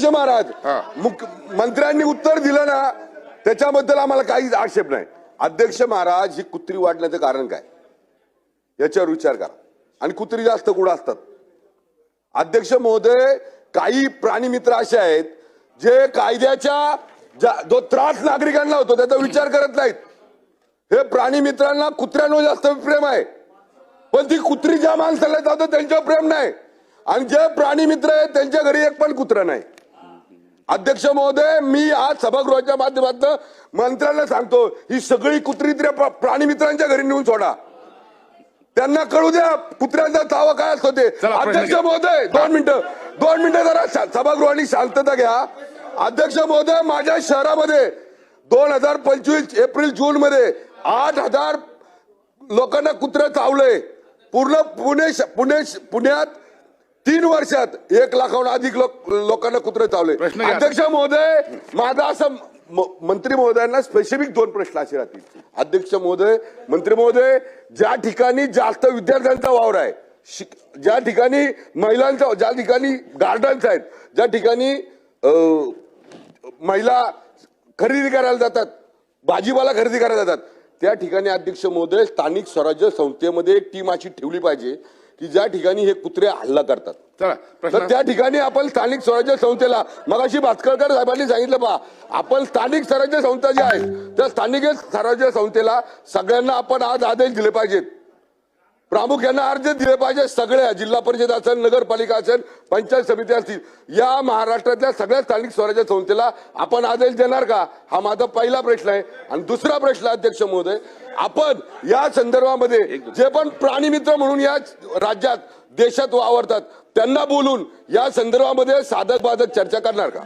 अध्यक्ष महाराज मंत्र्यांनी उत्तर दिलं ना त्याच्याबद्दल आम्हाला काहीच आक्षेप नाही. अध्यक्ष महाराज ही कुत्री वाढण्याचं कारण काय? याच्यावर विचार करा. आणि कुत्री जास्त कुठं असतात? अध्यक्ष महोदय काही प्राणी मित्र असे आहेत जे कायद्याच्या जो त्रास नागरिकांना होतो त्याचा विचार करत नाहीत. हे प्राणी मित्रांना कुत्र्यांवर जास्त प्रेम आहे. पण ती कुत्री ज्या माणसाला जातं त्यांच्यावर प्रेम नाही. आणि जे प्राणी मित्र आहेत त्यांच्या घरी एक पण कुत्रा नाही. अध्यक्ष महोदय मी आज सभागृहाच्या माध्यमातून मंत्र्यांना सांगतो ही सगळी कुत्री प्राणी मित्रांच्या घरी नेऊन सोडा. त्यांना कळू द्या कुत्र्यांचा तावा काय असतो ते. अध्यक्ष. महोदय दोन मिनिटं दोन मिनिटं जरा सभागृहाने शांतता घ्या. अध्यक्श महोदय माझ्या शहरामध्ये दोन हजार पंचवीस एप्रिल जून मध्ये आठ हजार लोकांना कुत्रे चावलंय. पूर्ण पुणे पुणे पुण्यात तीन वर्षात एक लाखाहून अधिक लोक लोकांना कुत्रे चावले प्रश्न घ्या. अध्यक्ष महोदय माझा असं म- मंत्री महोदयांना स्पेसिफिक दोन प्रश्न असे राहतील अध्यक्ष महोदय मंत्री महोदय ज्या ठिकाणी जास्त विद्यार्थ्यांचा वावर आहे शिक- ज्या ठिकाणी महिलांचा ज्या ठिकाणी गार्डन्स आहेत ज्या ठिकाणी अं, महिला खरेदी करायला जातात भाजीपाला खरेदी करायला जातात त्या ठिकाणी अध्यक्ष महोदय स्थानिक स्वराज्य संस्थेमध्ये एक टीम अशी ठेवली पाहिजे की ज्या ठिकाणी हे कुत्रे हल्ला करतात. चला तर त्या ठिकाणी आपण स्थानिक स्वराज्य संस्थेला मगाशी भास्करकर साहेबांनी सांगितलं पहा आपण स्थानिक स्वराज्य संस्था ज्या आहेत त्या स्थानिक स्वराज्य संस्थेला सगळ्यांना आपण आज आदेश दिले पाहिजेत. प्रामुख्याने अर्ज दिले पाहिजे. सगळ्या जिल्हा परिषद असेल नगरपालिका असेल पंचायत समिती असतील या महाराष्ट्रातल्या सगळ्या स्थानिक स्वराज्य संस्थेला आपण आदेश देणार का? हा माझा पहिला प्रश्न आहे. आणि दुसरा प्रश्न अध्यक्ष महोदय आपण या संदर्भामध्ये जे पण प्राणी मित्र म्हणून या राज्यात देशात वावरतात त्यांना बोलून या संदर्भामध्ये साधक बाधक चर्चा करणार का?